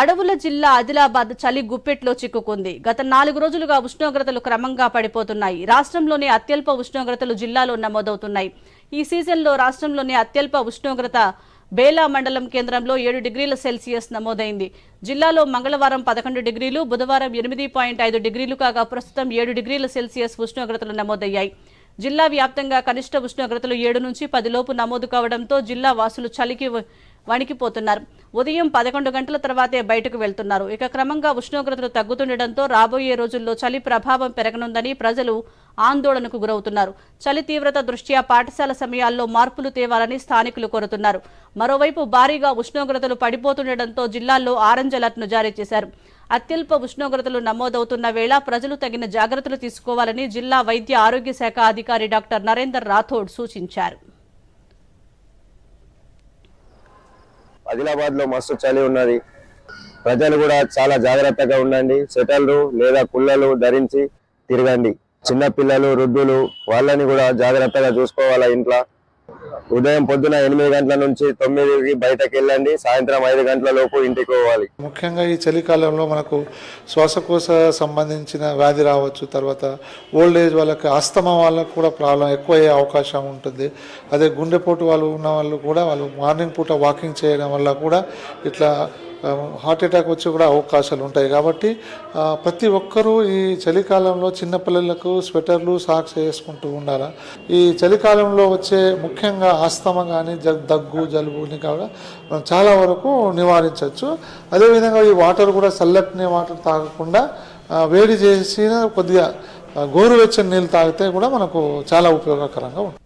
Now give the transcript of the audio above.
అడవుల జిల్లా ఆదిలాబాద్ చలి గుప్పెట్లో చిక్కుకుంది. గత నాలుగు రోజులుగా ఉష్ణోగ్రతలు క్రమంగా పడిపోతున్నాయి. రాష్ట్రంలోని అత్యల్ప ఉష్ణోగ్రతలు జిల్లాలో నమోదవుతున్నాయి. ఈ సీజన్లో రాష్ట్రంలోని అత్యల్ప ఉష్ణోగ్రత బేలా మండలం కేంద్రంలో ఏడు డిగ్రీల సెల్సియస్ నమోదైంది. జిల్లాలో మంగళవారం పదకొండు డిగ్రీలు బుధవారం ఎనిమిది పాయింట్ ఐదు డిగ్రీలు కాగా ప్రస్తుతం ఏడు డిగ్రీల సెల్సియస్ ఉష్ణోగ్రతలు నమోదయ్యాయి. జిల్లా వ్యాప్తంగా కనిష్ట ఉష్ణోగ్రతలు ఏడు నుంచి పది లోపు నమోదు కావడంతో జిల్లా వాసులు చలికి వణికిపోతున్నారు. ఉదయం పదకొండు గంటల తర్వాతే బయటకు వెళ్తున్నారు. ఇక క్రమంగా ఉష్ణోగ్రతలు తగ్గుతుండటంతో రాబోయే రోజుల్లో చలి ప్రభావం పెరగనుందని ప్రజలు ఆందోళనకు గురవుతున్నారు. చలి తీవ్రత దృష్ట్యా పాఠశాల సమయాల్లో మార్పులు తేవాలని స్థానికులు కోరుతున్నారు. మరోవైపు భారీగా ఉష్ణోగ్రతలు పడిపోతుండటంతో జిల్లాల్లో ఆరెంజ్ అలర్ట్ను జారీ చేశారు. అత్యల్ప ఉష్ణోగ్రతలు నమోదవుతున్న వేళ ప్రజలు తగిన జాగ్రత్తలు తీసుకోవాలని జిల్లా వైద్య ఆరోగ్య శాఖ అధికారి డాక్టర్ నరేందర్ రాథోడ్ సూచించారు. ఆదిలాబాద్లో మస్తు చలి ఉన్నది. ప్రజలు కూడా చాలా జాగ్రత్తగా ఉండండి. సెటర్లు లేదా కుళ్ళలు ధరించి తిరగండి. చిన్న పిల్లలు వృద్ధులు వాళ్ళని కూడా జాగ్రత్తగా చూసుకోవాలా ఇంట్లో. ఉదయం పొద్దున ఎనిమిది గంటల నుంచి తొమ్మిదికి బయటకు వెళ్ళండి సాయంత్రం ఐదు గంటల లోపు ఇంటికి పోవాలి. ముఖ్యంగా ఈ చలికాలంలో మనకు శ్వాసకోశ సంబంధించిన వ్యాధి రావచ్చు తర్వాత ఓల్డ్ ఏజ్ వాళ్ళకి ఆస్తమా వాళ్ళకు కూడా ప్రాబ్లం ఎక్కువ అయ్యే అవకాశం ఉంటుంది. అదే గుండెపోటు వాళ్ళు ఉన్న వాళ్ళు కూడా వాళ్ళు మార్నింగ్ పూట వాకింగ్ చేయడం వల్ల కూడా ఇట్లా Um, హార్ట్ అటాక్ వచ్చే కూడా అవకాశాలు ఉంటాయి కాబట్టి uh, ప్రతి ఒక్కరూ ఈ చలికాలంలో చిన్నపిల్లలకు స్వెటర్లు సాక్స్ వేసుకుంటూ ఉండాలి? ఈ చలికాలంలో వచ్చే ముఖ్యంగా ఆస్తమ కానీ దగ్గు జలుబుని కూడా మనం చాలా వరకు నివారించవచ్చు. అదేవిధంగా ఈ వాటర్ కూడా చల్లటిని వాటర్ తాగకుండా uh, వేడి చేసిన కొద్దిగా uh, గోరువెచ్చని నీళ్ళు తాగితే కూడా మనకు చాలా ఉపయోగకరంగా ఉంటుంది.